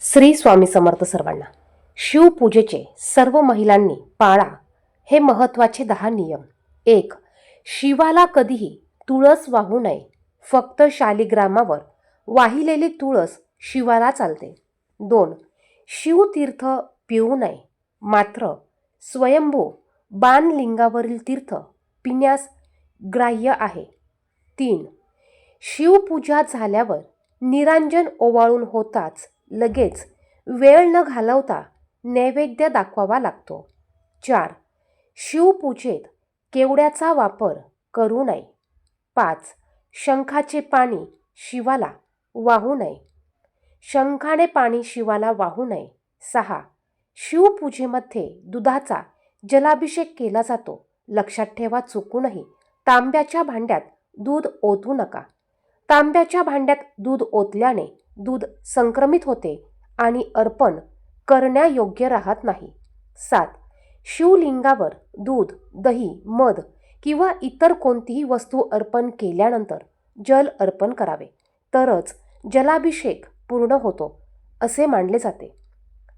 श्री स्वामी समर्थ सर्वांना. शिवपूजेचे सर्व महिलांनी पाळा हे महत्त्वाचे दहा नियम. एक शिवाला कधीही तुळस वाहू नये. फक्त शालिग्रामावर वाहिलेली तुळस शिवाला चालते. दोन शिवतीर्थ पिऊ नये. मात्र स्वयंभू बाणलिंगावरील तीर्थ पिण्यास ग्राह्य आहे. तीन शिवपूजा झाल्यावर निरांजन ओवाळून होताच लगेच वेळ न घालवता नैवेद्य दाखवावा लागतो. चार. शिवपूजेत केवड्याचा वापर करू नये. पाच. शंखाचे पाणी शिवाला वाहू नये. शंखाने पाणी शिवाला वाहू नये. सहा. शिवपूजेमध्ये दुधाचा जलाभिषेक केला जातो. लक्षात ठेवा चुकूनही तांब्याच्या भांड्यात दूध ओतू नका. तांब्याच्या भांड्यात दूध ओतल्याने दूध संक्रमित होते आणि अर्पण करण्यायोग्य राहत नाही. सात. शिवलिंगावर दूध दही मध किंवा इतर कोणतीही वस्तू अर्पण केल्यानंतर जल अर्पण करावे. तरच जलाभिषेक पूर्ण होतो असे मानले जाते.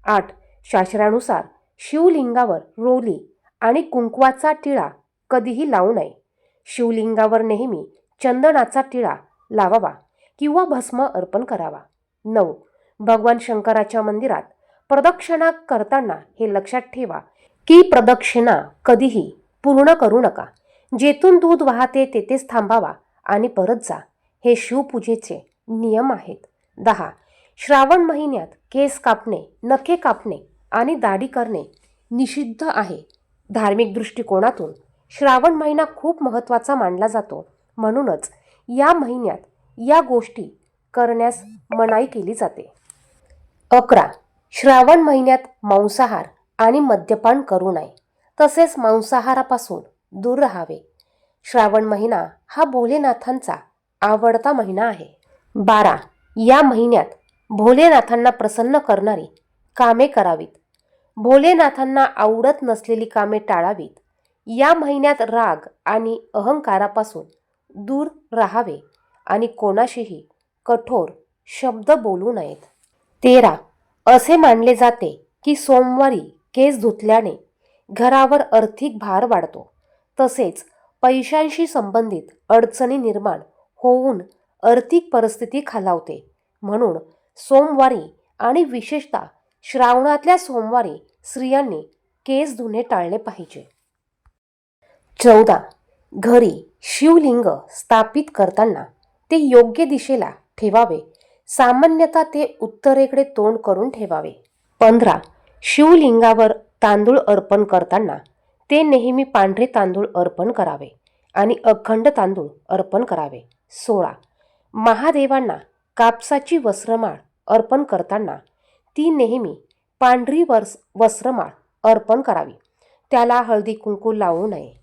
आठ. शास्त्रानुसार शिवलिंगावर रोली आणि कुंकवाचा टिळा कधीही लावू नये. शिवलिंगावर नेहमी चंदनाचा टिळा लावावा किंवा भस्म अर्पण करावा. नऊ. भगवान शंकराच्या मंदिरात प्रदक्षिणा करताना हे लक्षात ठेवा की प्रदक्षिणा कधीही पूर्ण करू नका. जेथून दूध वाहते तेथेच थांबावा आणि परत जा. हे शिवपूजेचे नियम आहेत. दहा. श्रावण महिन्यात केस कापणे नखे कापणे आणि दाढी करणे निषिद्ध आहे. धार्मिक दृष्टिकोनातून श्रावण महिना खूप महत्त्वाचा मानला जातो. म्हणूनच या महिन्यात या गोष्टी करण्यास मनाई केली जाते. अकरा. श्रावण महिन्यात मांसाहार आणि मद्यपान करू नये. तसेच मांसाहारापासून दूर राहावे. श्रावण महिना हा भोलेनाथांचा आवडता महिना आहे. बारा. या महिन्यात भोलेनाथांना प्रसन्न करणारी कामे करावीत. भोलेनाथांना आवडत नसलेली कामे टाळावीत. या महिन्यात राग आणि अहंकारापासून दूर राहावे आणि कोणाशीही कठोर शब्द बोलू नयेत. तेरा. असे मानले जाते की सोमवारी केस धुतल्याने घरावर आर्थिक भार वाढतो. तसेच पैशांशी संबंधित अडचणी निर्माण होऊन आर्थिक परिस्थिती खालावते. म्हणून सोमवारी आणि विशेषतः श्रावणातल्या सोमवारी स्त्रियांनी केस धुणे टाळले पाहिजे. चौदा. घरी शिवलिंग स्थापित करताना ते योग्य दिशेला ठेवावे. सामान्यतः ते उत्तरेकडे तोंड करून ठेवावे. पंधरा शिवलिंगावर तांदूळ अर्पण करताना ते नेहमी पांढरे तांदूळ अर्पण करावे आणि अखंड तांदूळ अर्पण करावे. सोळा महादेवांना कापसाची वस्त्रमाळ अर्पण करताना ती नेहमी पांढरी वस वस्त्रमाळ अर्पण करावी. त्याला हळदी कुंकू लावू नये.